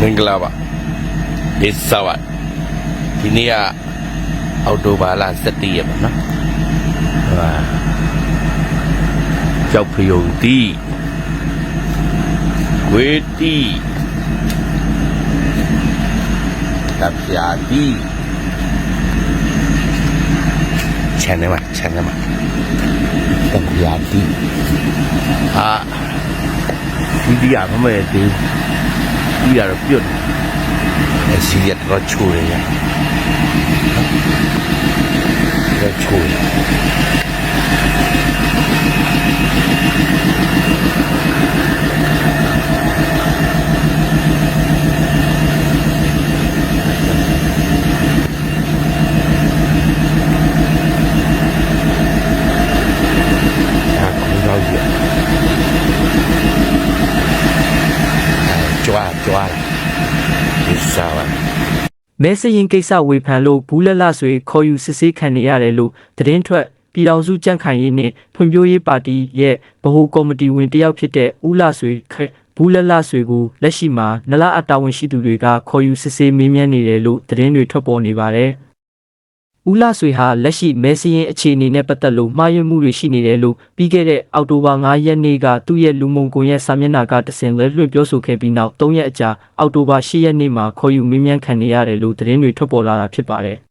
မင်္ဂလာပါဒီစဝတ်ဒီနေ့ကအောက်တိုဘာလ17ရက်ပါနော်ဟာကြောက်ဖယုံတီဝေတီတပ်ပြာတီခြံထဲမှာခြံထဲမှာတပ်ပြာတီဟာဒီဒီရမမဲသေး ဒီရတော့ပြုတ်တယ်အစီရတော့ချိုးတယ်ရတော့ချိုးတယ်အာကိုရောက်ရကြွားကြွားဒီ စားပါမဲစရင်ကိစ္စဝေဖန်လို့ဘူးလက်လဆွေခေါ်ယူစစ်ဆေးခံနေရတယ်လို့သတင်းထွက်ပြည်တော်စုကြန့်ခိုင်ရေးနှင့်ဖွံ့ဖြိုးရေးပါတီရဲ့ဗဟိုကော်မတီဝင်တယောက်ဖြစ်တဲ့ဦးလဆွေခက်ဘူးလက်လဆွေကိုလက်ရှိမှာနလအတာဝန်ရှိသူတွေကခေါ်ယူစစ်ဆေးမေးမြန်းနေတယ်လို့သတင်းတွေထွက်ပေါ်နေပါတယ်။ ဦးလဆွေဟာလက်ရှိမဲစရင်အခြေအနေနဲ့ပတ်သက်လို့မှားယွင်းမှုတွေရှိနေတယ်လို့ပြီးခဲ့တဲ့အောက်တိုဘာ9ရက်နေ့ကသူ့ရဲ့လူမှုကွန်ရက်စာမျက်နှာကတဆင်လဲလွှင့်ပြောဆိုခဲ့ပြီးနောက်3ရက်အကြာအောက်တိုဘာ10ရက်နေ့မှာခေါ်ယူမေးမြန်းခံနေရတယ်လို့သတင်းတွေထွက်ပေါ်လာတာဖြစ်ပါတယ်။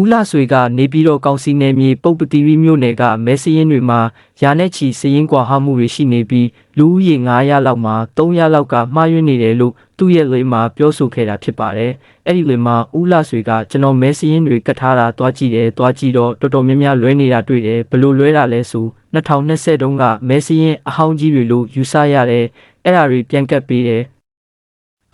ဦးလဆွေကနေပြည်တော်ကောင်စီနယ်မြေပုတ်ပတိရီမြို့နယ်ကမဲစရင်တွေမှာရာနဲ့ချီစရင်ကွာဟမှုတွေရှိနေပြီးလူဦးရေ900လောက်မှာ300လောက်ကမှားယွင်းနေတယ်လို့သူ့ရဲ့လေမှာပြောဆိုခဲ့တာဖြစ်ပါတယ်။အဲ့ဒီလေမှာဦးလဆွေကကျွန်တော်မဲစရင်တွေကတ်ထားတာတွားကြည့်တယ်တွားကြည့်တော့တော်တော်များများလွဲနေတာတွေ့တယ်ဘလို့လွဲတာလဲဆို2020တုန်းကမဲစရင်အဟောင်းကြီးတွေလို့ယူဆရတယ်အဲ့ဒါတွေပြန်ကတ်ပေးတယ်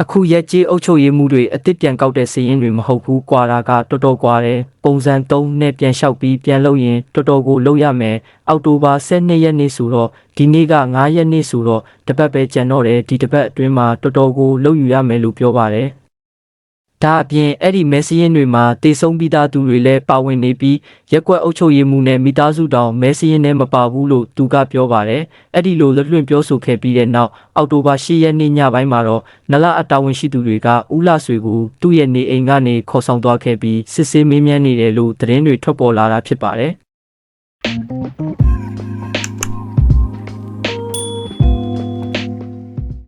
အခုရက်ကြီးအုပ်ချုပ်ရေးမှုတွေအစ်စ်ပြန်ကောက်တဲ့စည်ရင်တွေမဟုတ်ဘူးကွာတာကတော်တော်ကွာတယ်ပုံစံ3နဲ့ပြန်လျှောက်ပြီးပြန်လုပ်ရင်တော်တော်ကိုလုပ်ရမယ်အောက်တိုဘာ12ရက်နေ့ဆိုတော့ဒီနေ့က9ရက်နေ့ဆိုတော့တပတ်ပဲကြံတော့တယ်ဒီတပတ်အတွင်းမှာတော်တော်ကိုလုပ်ယူရမယ်လို့ပြောပါတယ် ဒါအပြင်အဲ့ဒီမက်ဆီယင်းတွေမှာတေဆုံးပြီးသားသူတွေလည်းပါဝင်နေပြီးရက်ကွက်အုပ်ချုပ်ရေးမှုနဲ့မိသားစုတောင်မက်ဆီယင်းနဲ့မပါဘူးလို့သူကပြောပါတယ်အဲ့ဒီလိုလွတ်လွင့်ပြောဆိုခဲ့ပြီးတဲ့နောက်အောက်တိုဘာ10ရက်နေ့ညပိုင်းမှာတော့နလအတာဝန်ရှိသူတွေကဦးလဆွေကိုသူ့ရဲ့နေအိမ်ကနေခေါ်ဆောင်သွားခဲ့ပြီးစစ်ဆေးမေးမြန်းနေတယ်လို့သတင်းတွေထွက်ပေါ်လာတာဖြစ်ပါတယ်